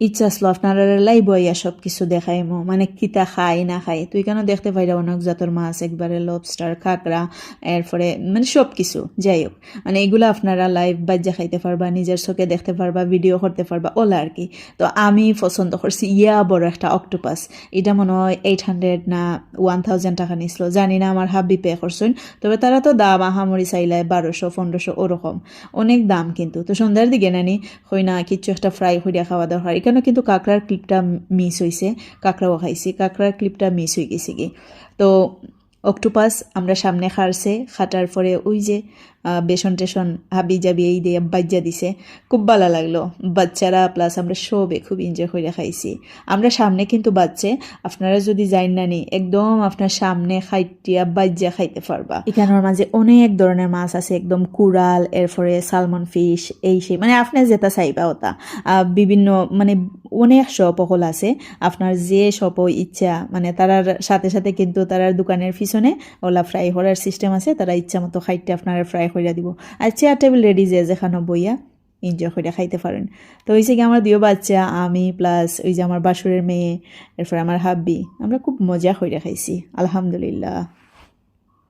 ইচ্ছা আসলো আপনারা লাই বইয়া সব কিছু দেখাইমো। মানে কিতা খাই, না খাই, তুই কেন দেখতে পাইরা অনেক জাতর মাছ, একবারে লবস্টার কাঁকড়া এরপরে মানে সব কিছু যাই হোক। মানে এগুলো আপনারা লাইভ বাজ্যা খাইতে পারবা, নিজের চোখে দেখতে পারবা ভিডিও করতে পারবা, ওলা আর কি। তো আমি পছন্দ করছি ইয়া বড় একটা অক্টোপাস এটা মনে হয় এইট হান্ড্রেড না ওয়ান থাউজেন্ড টাকা নিছিল। জানি না আমার হাবি পে করছেন, তবে তারা তো দাম আহামরি চাইলে বারোশো, পনেরোশো, ওরকম। অনেক দাম কিন্তু। তো সন্ধ্যার দিকে নানি হই না কিছু একটা ফ্রাই করিয়া খাওয়া দাওয়া হয় এখানে কিন্তু কাঁকড়ার ক্লিপটা মিস হয়েছে কাঁকড়াও খাইছি কাঁকড়ার ক্লিপটা মিস হয়ে গেছে কি তো অক্টোপাস আমরা সামনে খারছে খাটার পরে ওই যে বেসন টেসন, হাবি জাবি এই দিয়ে বাজ্যা দিছে। খুব ভালো লাগল। বাচ্চারা প্লাস আমরা সবে খুব এনজয় করে খাইছি। আমরা সামনে কিন্তু বাচ্চে, আপনারা যদি যাই না নি, একদম আপনার সামনে খাইটিয়া বাজ্যা খাইতে পারবা। এখানের মাঝে অনেক ধরনের মাছ আছে, একদম কুড়াল, এরপরে সালমন ফিশ এই সেই মানে আপনি যেটা চাইবা ওটা। বিভিন্ন মানে অনেক শপ সকল আছে। আপনার যে শপ ইচ্ছা মানে তারার সাথে সাথে কিন্তু তারার দোকানের পিছনে ওলা ফ্রাই করার সিস্টেম আছে। তারা ইচ্ছা মতো খাইতে আপনারা ফ্রাই করে দিব। আর চেয়ার টেবিল রেডি যে যেখানে বইয়া এনজয় করে খাইতে পারেন। তো ওই যে আমার দুই বাচ্চা, আমি প্লাস ওই যে আমার বাসুরের মেয়ে, এরপর আমার হাব্বি, আমরা খুব মজা করে খাইছি, আলহামদুলিল্লাহ।